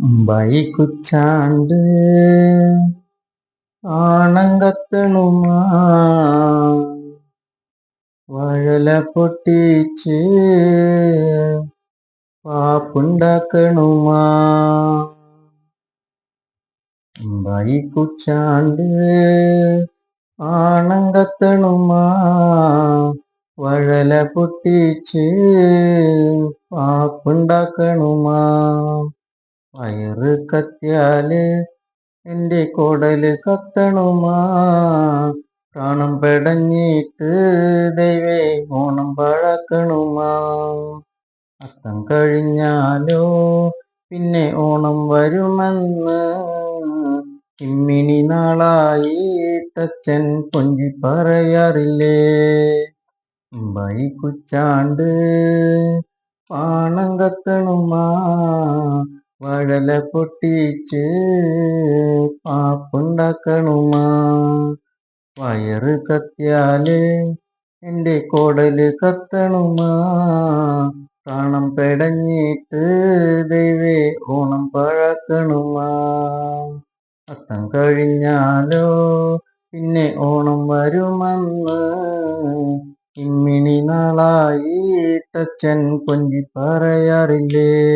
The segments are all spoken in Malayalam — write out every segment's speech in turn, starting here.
ബൈക്കുച്ചാണ്ട് ആണങ്കത്തണുമാ. വഴല പൊട്ടിച്ച് പാപ്പുണ്ടാക്കണുമാ. ബൈക്കുച്ചാണ്ട് ആണങ്കത്തണുമാ. വഴല പൊട്ടിച്ച് പാപ്പുണ്ടാക്കണുമാ. വയറ് കത്തിയാൽ എന്റെ കുടൽ കത്തണുമാ. പ്രാണം പെടഞ്ഞിട്ട് ദൈവേ ഓണം പഴക്കണുമാ. അത്തം കഴിഞ്ഞാലോ പിന്നെ ഓണം വരുമെന്ന്. ഇമ്മിനി നാളായിട്ടച്ഛൻ കൊഞ്ചി പറയാറില്ലേ? കുച്ചാണ്ട് പാണം കത്തണുമാ. വഴല പൊട്ടിച്ച് പാപ്പുണ്ടാക്കണുമാ. വയറ് കത്തിയാൽ എന്റെ കോടൽ കത്തണുമാ. പ്രാണം പെടഞ്ഞിട്ട് ദൈവേ ഓണം പഴക്കണുമാ. അത്തം കഴിഞ്ഞാലോ പിന്നെ ഓണം വരുമെന്ന്. ഇമ്മിണി നാളായിട്ടച്ഛൻ കൊഞ്ചി പറയാറില്ലേ?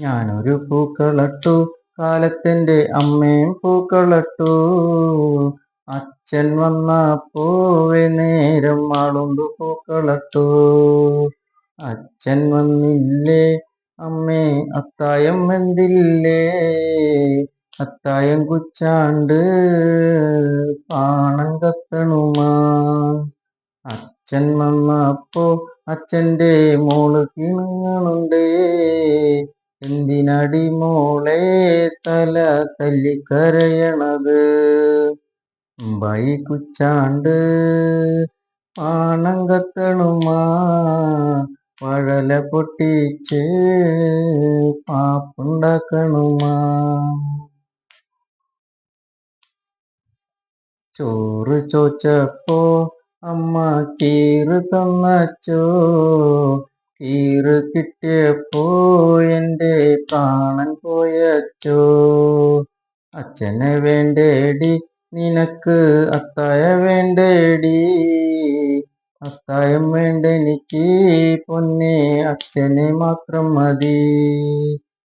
ഞാനൊരു പൂക്കളട്ടു കാലത്തെന്റെ അമ്മയും പൂക്കളട്ടു. അച്ഛൻ വന്ന പൂവെ നേരം ആളുണ്ട് പൂക്കളട്ടു. അച്ഛൻ വന്നില്ലേ? അമ്മേ അത്തായം എന്തില്ലേ അത്തായം കുച്ചാണ്ട് പാണം കത്തണുമാ. അച്ഛൻ വന്നപ്പോ അച്ഛന്റെ മോൾ കിണുങ്ങളുണ്ടേ എന്തിനടി മോളെ തല തല്ലിക്കരയണത് ബൈക്കുച്ചാണ്ട് പാണം കത്തണുമാ വഴല പൊട്ടിച്ച് പാപ്പുണ്ടാക്കണുമാ. ചോറ് ചോച്ചപ്പോ അമ്മ കീറ് തന്നച്ചോ കീറ് കിട്ടിയപ്പോ എന്റെ പ്രാണൻ പോയച്ചോ. അച്ഛനെ വേണ്ടേടി നിനക്ക് അത്തായ വേണ്ടേടി. അത്തായം വേണ്ട എനിക്ക് പൊന്നെ അച്ഛനെ മാത്രം മതി.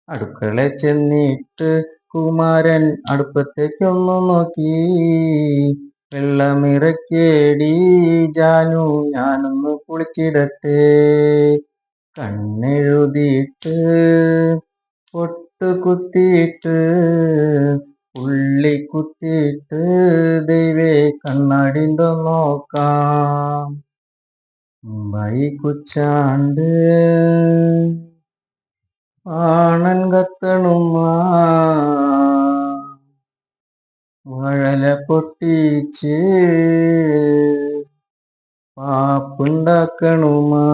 അടുക്കള ചെന്നിട്ട് കുമാരൻ അടുപ്പത്തേക്കൊന്നു നോക്കി. വെള്ളമിറക്കേടി ജാനു ഞാനൊന്ന് കുളിച്ചിടട്ടെ. കണ്ണെഴുതിയിട്ട് പൊട്ട് കുത്തിയിട്ട് ഉള്ളി കുത്തിയിട്ട് ദൈവേ കണ്ണാടിണ്ടോ നോക്കാം ബൈക്കുച്ചാണ്ട് ആണൻ കത്തണുമാ വഴല പൊട്ടിച്ച് പാപ്പുണ്ടാക്കണുമാ